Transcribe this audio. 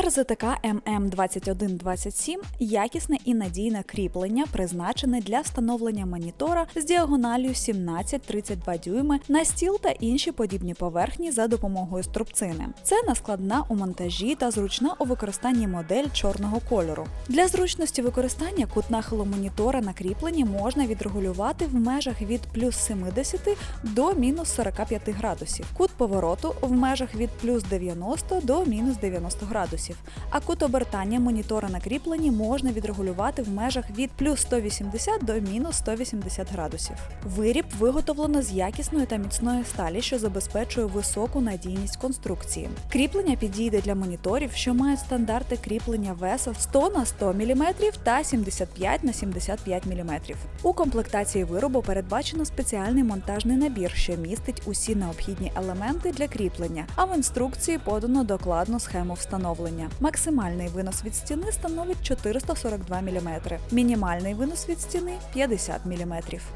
РЗТК ММ2127 якісне і надійне кріплення, призначене для встановлення монітора з діагоналлю 17-32 дюйми на стіл та інші подібні поверхні за допомогою струбцини. Це наскладна у монтажі та зручна у використанні модель чорного кольору. Для зручності використання кут нахилу монітора на кріпленні можна відрегулювати в межах від плюс 70 до мінус 45 градусів, кут повороту в межах від плюс 90 до мінус 90 градусів, а кут обертання монітора на кріпленні можна відрегулювати в межах від плюс 180 до мінус 180 градусів. Виріб виготовлено з якісної та міцної сталі, що забезпечує високу надійність конструкції. Кріплення підійде для моніторів, що мають стандарти кріплення веса 100 на 100 мм та 75 на 75 мм. У комплектації виробу передбачено спеціальний монтажний набір, що містить усі необхідні елементи для кріплення, а в інструкції подано докладну схему встановлення. Максимальний винос від стіни становить 442 мм, мінімальний винос від стіни 50 мм.